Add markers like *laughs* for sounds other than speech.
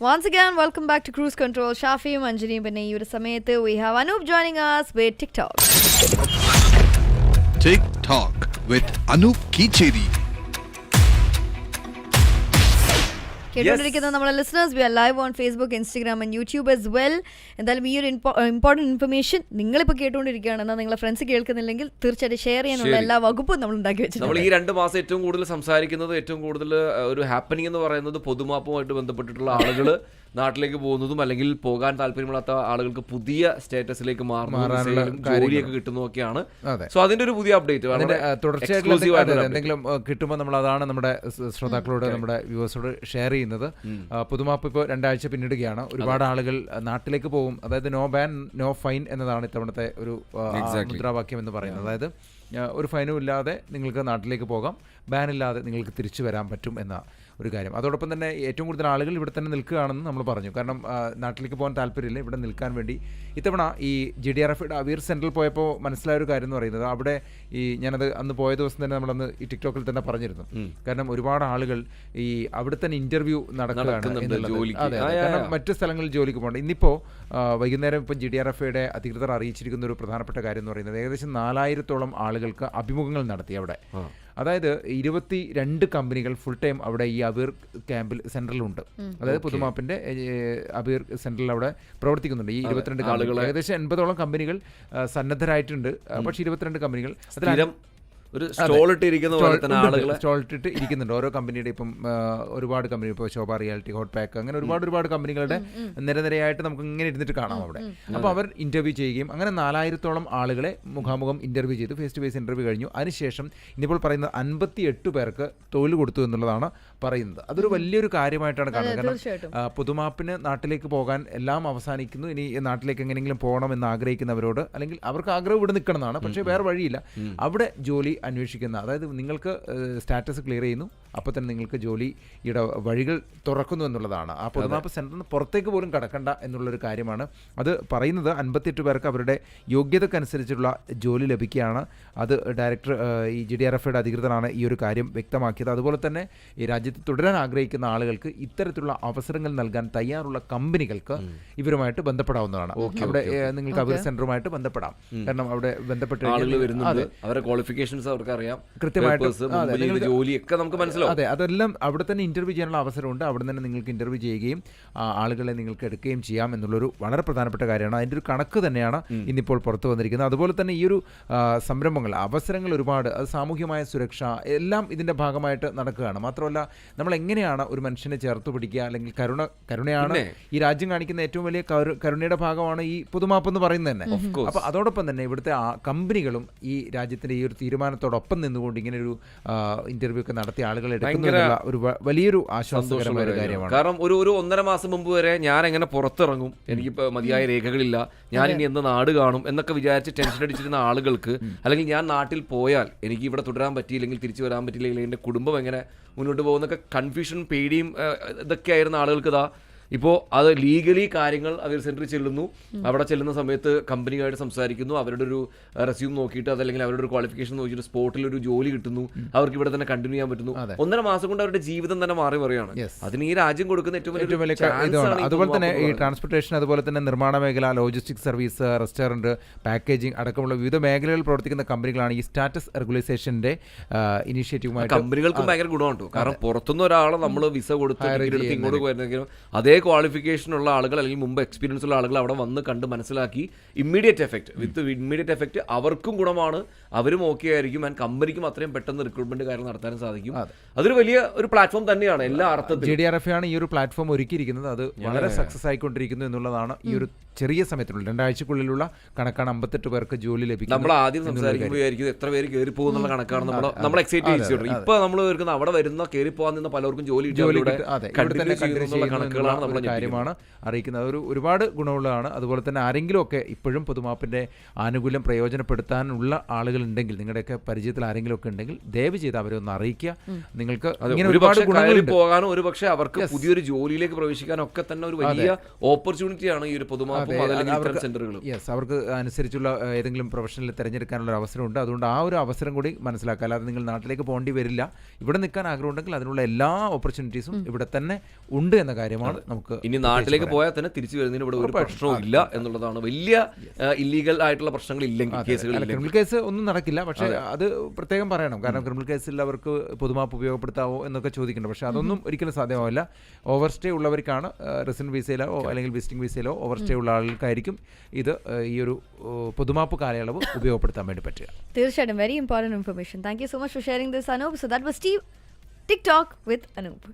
Once again, welcome back to Cruise Control. Shafi, Manjani, Banayyude Samethu. We have Anoop joining us with TikTok. TikTok with Anoop Kicheri കേട്ടുകൊണ്ടിരിക്കുന്ന നമ്മളെ listeners we are live on Facebook Instagram and YouTube as well എന്തായാലും ഈ ഒരു important information നിങ്ങളിപ്പോൾ കേട്ടുകൊണ്ടിരിക്കുകയാണ്. എന്നാൽ നിങ്ങളെ friends കേൾക്കുന്നില്ലെങ്കിൽ തീർച്ചയായിട്ടും share ചെയ്യാനുള്ള എല്ലാ വകുപ്പും നമ്മൾ ഉണ്ടാക്കി നമ്മൾ ഈ രണ്ട് മാസം ഏറ്റവും കൂടുതൽ സംസാരിക്കുന്നത് ഏറ്റവും കൂടുതൽ ഒരു ഹാപ്പനിങ് എന്ന് പറയുന്നത് പൊതുമാപ്പുമായിട്ട് ബന്ധപ്പെട്ടിട്ടുള്ള ആളുകൾ *laughs* നാട്ടിലേക്ക് പോകുന്നതും അല്ലെങ്കിൽ പോകാൻ താല്പര്യമില്ലാത്ത ആളുകൾക്ക് പുതിയ സ്റ്റേറ്റസിലേക്ക് മാറുന്നതും ജോലിയൊക്കെ കിട്ടുന്നതൊക്കെയാണ്. സോ അതിന്റെ ഒരു പുതിയ അപ്ഡേറ്റ് തുടർച്ചയായിട്ട് തുടർച്ചയായിട്ടുള്ള എന്തെങ്കിലും- കിട്ടുമ്പോൾ നമ്മൾ അതാണ് നമ്മുടെ ശ്രോതാക്കളോട് നമ്മുടെ വ്യൂവേഴ്സോട് ഷെയർ ചെയ്യുന്നത്. പുതുമാപ്പ് ഇപ്പോൾ രണ്ടാഴ്ച പിന്നിടുകയാണ്. ഒരുപാട് ആളുകൾ നാട്ടിലേക്ക് പോകും. അതായത് നോ ബാൻ നോ ഫൈൻ എന്നതാണ് ഇത്തവണത്തെ ഒരു മുദ്രാവാക്യം എന്ന് പറയുന്നത്. അതായത് ഒരു ഫൈനും ഇല്ലാതെ നിങ്ങൾക്ക് നാട്ടിലേക്ക് പോകാം. ബാൻ ഇല്ലാതെ നിങ്ങൾക്ക് തിരിച്ചു വരാൻ പറ്റും എന്ന ഒരു കാര്യം. അതോടൊപ്പം തന്നെ ഏറ്റവും കൂടുതൽ ആളുകൾ ഇവിടെ തന്നെ നിൽക്കുകയാണെന്ന് നമ്മൾ പറഞ്ഞു. കാരണം നാട്ടിലേക്ക് പോകാൻ താല്പര്യമില്ല. ഇവിടെ നിൽക്കാൻ വേണ്ടി ഇത്തവണ ഈ G D R F Aweer സെന്ററിൽ പോയപ്പോൾ മനസ്സിലായ ഒരു കാര്യം എന്ന് പറയുന്നത് അവിടെ ഈ ഞാനത് അന്ന് പോയ ദിവസം തന്നെ നമ്മളന്ന് ഈ ടിക്ടോക്കിൽ തന്നെ പറഞ്ഞിരുന്നു. കാരണം ഒരുപാട് ആളുകൾ ഈ അവിടെ തന്നെ ഇന്റർവ്യൂ നടക്കുകയാണ്. അതെ, കാരണം മറ്റു സ്ഥലങ്ങളിൽ ജോലിക്ക് പോകണം ഇന്നിപ്പോൾ വൈകുന്നേരം ഇപ്പം ജി ഡി ആർ എഫ് അധികൃതർ അറിയിച്ചിരിക്കുന്ന ഒരു പ്രധാനപ്പെട്ട കാര്യം എന്ന് പറയുന്നത് ഏകദേശം നാലായിരത്തോളം ആളുകൾക്ക് അഭിമുഖങ്ങൾ നടത്തി അവിടെ. അതായത് ഇരുപത്തി രണ്ട് കമ്പനികൾ ഫുൾ ടൈം അവിടെ ഈ അബീർ ക്യാമ്പിൽ സെൻട്രലുണ്ട് അതായത് പുതുമാപ്പിന്റെ അബീർ സെൻട്രൽ അവിടെ പ്രവർത്തിക്കുന്നുണ്ട്. ഈ ഇരുപത്തിരണ്ട് ആളുകൾ ഏകദേശം എൺപതോളം കമ്പനികൾ സന്നദ്ധരായിട്ടുണ്ട്. പക്ഷേ ഇരുപത്തിരണ്ട് കമ്പനികൾ അതിൽ ഒരു സ്റ്റോളിട്ടിരിക്കുന്ന പോലെ തന്നെ ആളുകൾ സ്റ്റോളിട്ടിട്ട് ഇരിക്കുന്നുണ്ട്. ഓരോ കമ്പനിയുടെ ഇപ്പം ഒരുപാട് കമ്പനി ഇപ്പോൾ ശോഭ റിയാലിറ്റി ഹോട്ട് പാക്ക് അങ്ങനെ ഒരുപാട് ഒരുപാട് കമ്പനികളുടെ നിരനിരയായിട്ട് നമുക്ക് ഇങ്ങനെ ഇരുന്നിട്ട് കാണാം അവിടെ. അപ്പോൾ അവർ ഇന്റർവ്യൂ ചെയ്യുകയും അങ്ങനെ നാലായിരത്തോളം ആളുകളെ മുഖാമുഖം ഇന്റർവ്യൂ ചെയ്തു. ഫേസ് ടു ഫേസ് ഇന്റർവ്യൂ കഴിഞ്ഞു. അതിനുശേഷം ഇന്നിപ്പോൾ പറയുന്ന അൻപത്തി എട്ട് പേർക്ക് തൊഴിൽ കൊടുത്തു എന്നുള്ളതാണ് പറയുന്നത്. അതൊരു വലിയൊരു കാര്യമായിട്ടാണ് കാണുന്നത്. കാരണം പുതുമാപ്പിന് നാട്ടിലേക്ക് പോകാൻ എല്ലാം അവസാനിക്കുന്നു. ഇനി നാട്ടിലേക്ക് എങ്ങനെയെങ്കിലും പോകണം എന്ന് ആഗ്രഹിക്കുന്നവരോട് അല്ലെങ്കിൽ അവർക്ക് ആഗ്രഹം ഇവിടെ നിൽക്കണം എന്നാണ് പക്ഷേ വേറെ വഴിയില്ല. അവിടെ ജോലി അന്വേഷിക്കുന്ന അതായത് നിങ്ങൾക്ക് സ്റ്റാറ്റസ് ക്ലിയർ ചെയ്യുന്നു. അപ്പോൾ തന്നെ നിങ്ങൾക്ക് ജോലിയുടെ വഴികൾ തുറക്കുന്നു എന്നുള്ളതാണ്. ആ പൊതുമാപ്പ് സെന്ററിൽ നിന്ന് പുറത്തേക്ക് പോലും കടക്കണ്ട എന്നുള്ളൊരു കാര്യമാണ്. അത് പറയുന്നത് അൻപത്തിയെട്ട് പേർക്ക് അവരുടെ യോഗ്യതക്കനുസരിച്ചുള്ള ജോലി ലഭിക്കുകയാണ്. അത് ഡയറക്ടർ ഈ ജി ഡി ആർ എഫ്ഐയുടെ അധികൃതരാണ് ഈ ഒരു കാര്യം വ്യക്തമാക്കിയത്. അതുപോലെ തന്നെ ഈ രാജ്യത്ത് തുടരാൻ ആഗ്രഹിക്കുന്ന ആളുകൾക്ക് ഇത്തരത്തിലുള്ള അവസരങ്ങൾ നൽകാൻ തയ്യാറുള്ള കമ്പനികൾക്ക് ഇവരുമായിട്ട് ബന്ധപ്പെടാവുന്നതാണ്. അവിടെ നിങ്ങൾക്ക് അവർ സെന്ററുമായിട്ട് ബന്ധപ്പെടാം. കാരണം അവിടെ ബന്ധപ്പെട്ട് ആളുകൾ കഴിഞ്ഞാൽ- വരുന്നുണ്ട് അവരുടെ ക്വാളിഫിക്കേഷൻസ് അവർക്ക് അറിയാം കൃത്യമായിട്ടും, ജോലിയൊക്കെ നമുക്ക് മനസ്സിലാവും. അതെ അതെല്ലാം അവിടെ തന്നെ ഇന്റർവ്യൂ ചെയ്യാനുള്ള അവസരമുണ്ട്. അവിടെ തന്നെ നിങ്ങൾക്ക് ഇന്റർവ്യൂ ചെയ്യുകയും ആളുകളെ നിങ്ങൾക്ക് എടുക്കുകയും ചെയ്യാം എന്നുള്ളൊരു വളരെ പ്രധാനപ്പെട്ട കാര്യമാണ്. അതിന്റെ ഒരു കണക്ക് തന്നെയാണ് ഇന്നിപ്പോൾ പുറത്തു വന്നിരിക്കുന്നത്. അതുപോലെ തന്നെ ഈ ഒരു സംരംഭങ്ങൾ അവസരങ്ങൾ ഒരുപാട് അത് സാമൂഹ്യമായ സുരക്ഷ എല്ലാം ഇതിന്റെ ഭാഗമായിട്ട് നടക്കുകയാണ്. മാത്രമല്ല നമ്മൾ എങ്ങനെയാണ് ഒരു മനുഷ്യനെ ചേർത്ത് പിടിക്കുക? അല്ലെങ്കിൽ കരുണ കരുണയാണ് ഈ രാജ്യം കാണിക്കുന്ന ഏറ്റവും വലിയ കരു- കരുണയുടെ ഭാഗമാണ് ഈ പുതുമാപ്പ് എന്ന് പറയുന്നത് തന്നെ. അപ്പൊ അപ്പോൾ അതോടൊപ്പം തന്നെ ഇവിടുത്തെ ആ കമ്പനികളും ഈ രാജ്യത്തിന്റെ ഈ ഒരു തീരുമാനത്തോടൊപ്പം നിന്നുകൊണ്ട് ഇങ്ങനെ ഒരു ഇന്റർവ്യൂ ഒക്കെ നടത്തിയ ആളുകൾ എടുക്കുന്നതിനുള്ള ഒരു വലിയൊരു ആശ്വാസകരമായ ഒരു കാര്യമാണ്. കാരണം ഒരു ഒരു ഒന്നര മാസം മുമ്പ് വരെ ഞാൻ എങ്ങനെ പുറത്തിറങ്ങും എനിക്ക് മതിയായ രേഖകളില്ല. ഞാൻ ഇനി എന്ത് നാട് കാണും എന്നൊക്കെ വിചാരിച്ച് ടെൻഷൻ അടിച്ചിരുന്ന ആളുകൾക്ക് അല്ലെങ്കിൽ ഞാൻ നാട്ടിൽ പോയാൽ എനിക്ക് ഇവിടെ തുടരാൻ പറ്റിയില്ലെങ്കിൽ തിരിച്ചു വരാൻ പറ്റിയില്ലെങ്കിൽ എന്റെ കുടുംബം എങ്ങനെ മുന്നോട്ട് പോകുന്നൊക്കെ കൺഫ്യൂഷൻ പേടിയും ഇതൊക്കെ ആയിരുന്ന ആളുകൾക്ക് ഇതാ ഇപ്പോൾ അത് ലീഗലി കാര്യങ്ങൾ അവർ സെന്ററിൽ ചെല്ലുന്നു. അവിടെ ചെല്ലുന്ന സമയത്ത് കമ്പനിയായിട്ട് സംസാരിക്കുന്നു. അവരുടെ ഒരു റെസ്യൂം നോക്കിയിട്ട് അതല്ലെങ്കിൽ അവരുടെ ഒരു ക്വാളിഫിക്കേഷൻ നോക്കിയിട്ട് സ്പോട്ടിൽ ഒരു ജോലി കിട്ടുന്നു. അവർക്ക് ഇവിടെ തന്നെ കണ്ടിന്യൂ ചെയ്യാൻ പറ്റുന്നു. ഒന്നര മാസം കൊണ്ട് അവരുടെ ജീവിതം തന്നെ മാറി മറിയാണ്. അതിന് ഈ രാജ്യം കൊടുക്കുന്ന ഏറ്റവും വലിയ ഇതാണ് അതുപോലെ തന്നെ ഈ ട്രാൻസ്പോർട്ടേഷൻ അതുപോലെ തന്നെ നിർമ്മാണ മേഖല ലോജിസ്റ്റിക് സർവീസ് റെസ്റ്റോറന്റ് പാക്കേജിംഗ് അടക്കമുള്ള വിവിധ മേഖലകളിൽ പ്രവർത്തിക്കുന്ന കമ്പനികളാണ് ഈ സ്റ്റാറ്റസ് റെഗുലൈസേഷന്റെ ഇനിഷ്യേറ്റീവ് കമ്പനികൾക്കും ഭയങ്കര ഗുണമാണ് കാരണം പുറത്തുനിന്ന് ഒരാളെ നമ്മൾ വിസ കൊടുത്ത് ഇങ്ങോട്ട് വരുന്നെങ്കിലും അതേ ക്വാളിഫിക്കേഷൻ ഉള്ള ആളുകൾ അല്ലെങ്കിൽ മുമ്പ് എക്സ്പീരിയൻസ് ഉള്ള ആളുകൾ അവിടെ വന്ന് കണ്ട് മനസ്സിലാക്കി immediate effect with immediate effect അവർക്കും ഗുണമാണ് അവരും ഓക്കെ ആയിരിക്കും ആൻഡ് കമ്പനിക്കും അത്രയും പെട്ടെന്ന് റിക്രൂട്ട്മെന്റ് കാര്യം നടത്താനും സാധിക്കും. അതൊരു വലിയ ഒരു പ്ലാറ്റ്ഫോം തന്നെയാണ് എല്ലാ അർത്ഥത്തിൽ ജി അർത്ഥത്തിലും ഡി ആർ എഫ് ആണ് ഈ ഒരു പ്ലാറ്റ്ഫോം ഒരുക്കിയിരിക്കുന്നത്. അത് വളരെ സക്സസ് ആയിക്കൊണ്ടിരിക്കുന്നു എന്നുള്ളതാണ് ഈ ഒരു ചെറിയ സമയത്തിനുള്ളിൽ രണ്ടാഴ്ചക്കുള്ളിലുള്ള കണക്കാണ് അമ്പത്തെട്ട് പേർക്ക് ജോലി ലഭിക്കും നമ്മൾ ആദ്യം സംസാരിക്കുമ്പോഴായിരിക്കും എത്ര പേര് കയറി പോകുന്നുള്ള കണക്കാണ് നമ്മൾ നമ്മൾ എക്സൈറ്റ് ചെയ്തിട്ടുണ്ട് ഇപ്പൊ നമ്മൾ കേൾക്കുന്ന അവിടെ വരുന്ന കയറി പോകാൻ നിന്ന് പലർക്കും ജോലി ജോലി കണക്കുകളാണ് നമ്മൾ കാര്യമാണ് അറിയിക്കുന്നത്. ഒരു ഒരുപാട് ഗുണമുള്ളതാണ്. അതുപോലെ തന്നെ ആരെങ്കിലും ഒക്കെ ഇപ്പോഴും പൊതുമാപ്പിന്റെ ആനുകൂല്യം പ്രയോജനപ്പെടുത്താനുള്ള ആളുകൾ ഉണ്ടെങ്കിൽ നിങ്ങളുടെയൊക്കെ പരിചയത്തിൽ ആരെങ്കിലും ഒക്കെ ഉണ്ടെങ്കിൽ ദയവ് ചെയ്ത് അവരെ ഒന്ന് അറിയിക്കുക. നിങ്ങൾക്ക് ഒരുപാട് ഗുണങ്ങളിൽ പോകാനും ഒരു പക്ഷേ അവർക്ക് പുതിയൊരു ജോലിയിലേക്ക് പ്രവേശിക്കാനും ഒക്കെ തന്നെ ഒരു വലിയ ഓപ്പർച്യൂണിറ്റിയാണ് ഈ ഒരു പൊതുമാപ്പും സെന്ററുകളും യെസ് അവർക്ക് അനുസരിച്ചുള്ള ഏതെങ്കിലും പ്രൊഫഷനിൽ തിരഞ്ഞെടുക്കാനുള്ള ഒരു അവസരമുണ്ട് അതുകൊണ്ട് ആ ഒരു അവസരം കൂടി മനസ്സിലാക്കുക. അല്ലാതെ നിങ്ങൾ നാട്ടിലേക്ക് പോകേണ്ടി വരില്ല. ഇവിടെ നിൽക്കാൻ ആഗ്രഹമുണ്ടെങ്കിൽ അതിനുള്ള എല്ലാ ഓപ്പർച്യൂണിറ്റീസും ഇവിടെ തന്നെ ഉണ്ട് എന്ന കാര്യമാണ് നമുക്ക് ഇനി നാട്ടിലേക്ക് പോയാൽ തന്നെ തിരിച്ചു വരുന്നതിന് ഇവിടെ ഒരു പ്രശ്നവും ഇല്ല എന്നുള്ളതാണ്. വലിയ ഇല്ലീഗൽ ആയിട്ടുള്ള പ്രശ്നങ്ങൾ ഇല്ലെങ്കിൽ കേസുകൾ ക്രിമിനൽ കേസ് ഒന്നും നടക്കില്ല. പക്ഷേ അത്. പ്രത്യേകം പറയണം. കാരണം ക്രിമിനൽ കേസിൽ അവർക്ക് പൊതുമാപ്പ് ഉപയോഗപ്പെടുത്താവോ എന്നൊക്കെ ചോദിക്കുന്നുണ്ട്. പക്ഷേ അതൊന്നും ഒരിക്കലും സാധ്യമാവില്ല ഓവർ സ്റ്റേ ഉള്ളവർക്കാണ് റെസിഡന്റ് വിസയിലോ അല്ലെങ്കിൽ വിസിറ്റിംഗ് വിസയിലോ ഓവർ സ്റ്റേ ഉള്ള ആൾക്കായിരിക്കും ഇത് ഈ ഒരു പൊതുമാപ്പ് കാലയളവ് ഉപയോഗപ്പെടുത്താൻ വേണ്ടി പറ്റുക. തീർച്ചയായിട്ടും very important information thank you so much for sharing this Anoop so that was T TikTok with Anoop